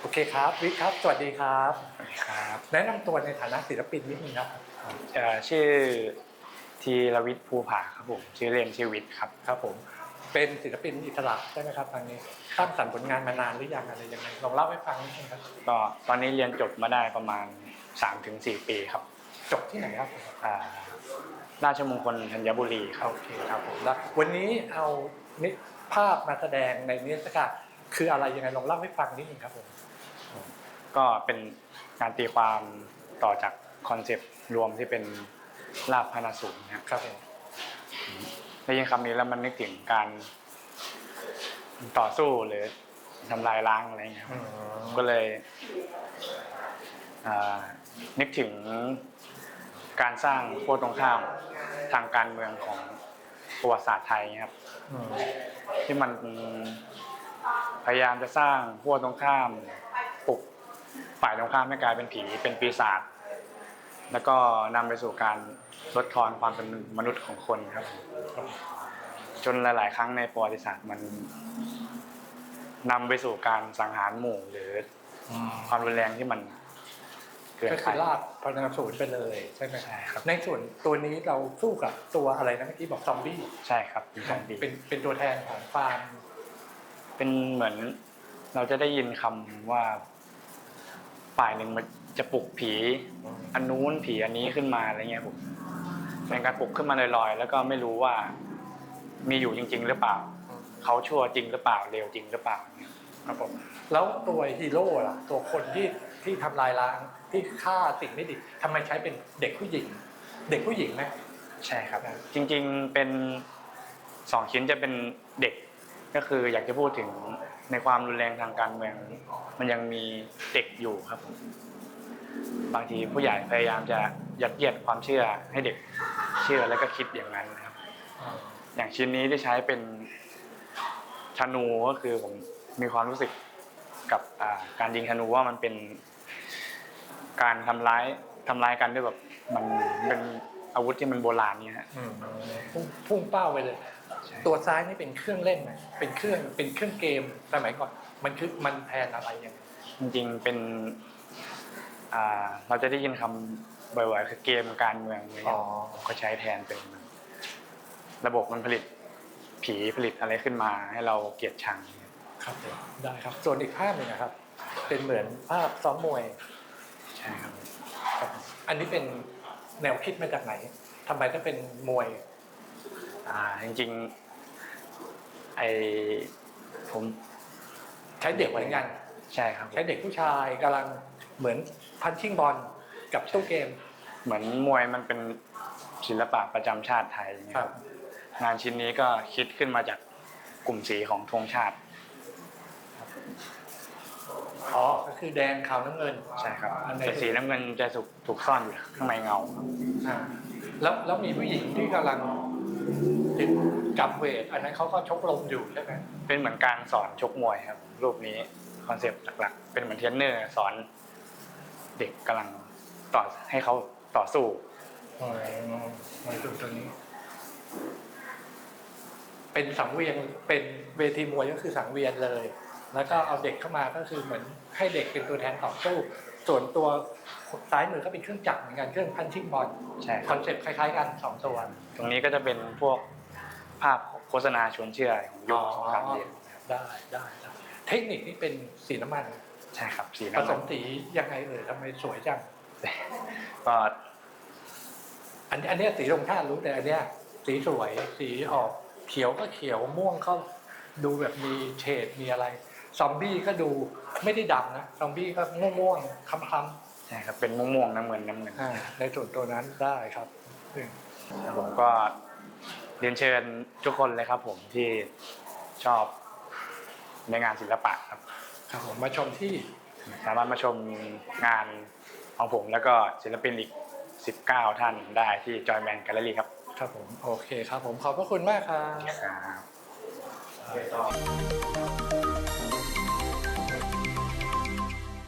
โอเคครับวิทย์ครับ สวัสดีครับ ครับแนะนำตัวในฐานะศิลปินนิดนึงครับ เอ่อชื่อทีรวิทย์ภูผาครับผม ชื่อเล่นชื่อวิทย์ครับ ครับผม เป็นศิลปินอิสระใช่ไหมครับทางนี้สร้างสรรค์ผลงานมานานหรือยังอะไรยังไงลองเล่าให้ฟังนิดนึงครับ ก็ตอนนี้เรียนจบมาได้ประมาณ 3-4 ปีครับจบที่ไหนครับอ่าราชมงคลธัญบุรีครับ โอเคครับผมแล้ววันนี้เอานิภาพมาแสดงในนิทรรศการ คืออะไรยังไงลองเล่าให้ฟังนิดนึงครับผมก็เป็นการตีความต่อจากคอนเซปต์รวมที่เป็นลาบพนาสูงนะครับครับผมได้ยินคำนี้แล้วมันนึกถึงการต่อสู้หรือทำลายล้างอะไรเงี้ยครับอืมก็เลยอ่านึกถึงการสร้างขั้วตรงข้ามทางการเมืองของประวัติศาสตร์ไทยครับอืมที่มัน พยายามจะสร้างขั้วตรงข้ามปลุกฝ่ายตรงข้ามให้กลายเป็นผีเป็นปีศาจแล้วก็นำไปสู่การลดทอนความเป็นมนุษย์ของคนครับ จนหลาย ๆ ครั้งในประวัติศาสตร์มันนำไปสู่การสังหารหมู่หรือความรุนแรงที่มันเกินก็ไปคือลาบพนันศูนย์ไปเลยใช่ไหมใช่ครับในส่วนตัวนี้เราสู้กับตัวอะไรนะเมื่อกี้บอกซอมบี้ใช่ครับเป็นของดีเป็นเป็นตัวแทนของฟาร์ม เป็นเหมือนเราจะได้ยินคำว่าฝ่ายหนึ่งมันจะปลุกผีอันนู้นผีอันนี้ขึ้นมาอะไรเงี้ยผมเป็นการปลุกขึ้นมาลอยๆ แล้วก็ไม่รู้ว่า มีอยู่จริง ๆ หรือเปล่าเขาชั่วจริงหรือเปล่าเลวจริงหรือเปล่าเนี่ยครับผมแล้วตัวฮีโร่ล่ะ ตัวคนที่ที่ทำลายล้างที่ฆ่าสิ่งไม่ดีทำไมใช้เป็นเด็กผู้หญิง เด็กผู้หญิงไหมใช่ครับครับจริง ๆเป็นสองชิ้นจะเป็นเด็ก ก็คืออยากจะพูดถึงในความรุนแรงทางการเมือง มันยังมีเด็กอยู่ครับผมบางทีผู้ใหญ่พยายามจะยัดเยียดความเชื่อให้เด็กเชื่อแล้วก็คิดอย่างนั้นนะครับ อย่างชิ้นนี้ที่ใช้เป็นธนูก็คือผมมีความรู้สึกกับการยิงธนูว่ามันเป็นการทำร้ายทำร้ายกันด้วยแบบมันเป็นอาวุธที่มันโบราณเนี่ยฮะพุ่งเป้าไปเลย ตัวซ้ายนี่เป็นเครื่องเล่นไหมเป็นเครื่องเป็นเครื่องเกมสมัยก่อนมันคือมันแทนอะไรยังไงจริงๆเป็นอ่าเราจะได้ยินคำบ่อยๆคือเกมการเมืองอะไรเงี้ยผมก็ใช้แทนเป็นระบบมันผลิตผีผลิตอะไรขึ้นมาให้เราเกลียดชังครับผมได้ครับ ส่วนอีกภาพหนึ่งนะครับ เป็นเหมือนภาพซ้อมมวยใช่ครับครับอันนี้เป็นแนวคิดมาจากไหนทำไมต้องเป็นมวย อ่าจริงๆไอผมใช้เด็กเหมือนกัน ใช่ครับใช้เด็กผู้ชายกำลังเหมือนพันชิ่งบอลกับตู้เกม เหมือนมวยมันเป็นศิลปะประจำชาติไทยอย่างเงี้ยครับ งานชิ้นนี้ก็คิดขึ้นมาจากกลุ่มสีของธงชาติ อ๋อก็คือแดงขาวน้ำเงินใช่ครับอันไหนแต่สีน้ำเงินจะถูกถูกซ่อนอยู่ข้างในเงาครับอ่าแล้วแล้วมีผู้หญิงที่กำลัง ติดกับเวท อันนั้นเขาก็ชกลมอยู่ใช่ไหมเป็นเหมือนการสอนชกมวยครับ รูปนี้คอนเซปต์หลักๆ เป็นเหมือนเทรนเนอร์สอนเด็กกำลังต่อให้เขาต่อสู้อ๋อมาดูตัวนี้ เป็นสังเวียนเป็นเวทีมวยก็คือสังเวียนเลย แล้วก็เอาเด็กเข้ามาก็คือเหมือนให้เด็กเป็นตัวแทนต่อสู้ ส่วนตัวซ้ายมือก็เป็นเครื่องจักรเหมือนกันเครื่องพันชิ่งบอลใช่คครับอนเซ็ปต์คล้ายๆกันสองตัว ตรงนี้ก็จะเป็นพวกภาพโฆษณาชวนเชื่อของยุคสงครามเย็นครับได้ได้ได้เทคนิคนี่เป็นสีน้ำมันใช่ครับสีผน้ำสมันมสียังไงเอ่ยทำไมสวยจัง ก็อันอันเนี้ยสีลงชาติรู้แต่อันเนี้ยสีสวยสีออกเขียวก็เขียวม่วงก็ดูแบบมีเฉดมีอะไร ซอมบี้ก็ดูไม่ได้ดำนะซอมบี้ก็ม่วงๆคล้ำใช่ครับเป็นม่วงๆน้ำเงินน้ำเงินๆอ่าในส่วนตัวนั้นได้ครับอืม ผมก็เรียนเชิญทุกคนเลยครับ ผมที่ชอบในงานศิลปะครับ ครับผมมาชมที่สามารถมาชมงานของผมแล้วก็ศิลปินอีก 19 ท่านได้ที่จอยแมนแกลเลอรี่ครับครับผม โอเคครับผมขอบพระคุณมากครับ ครับ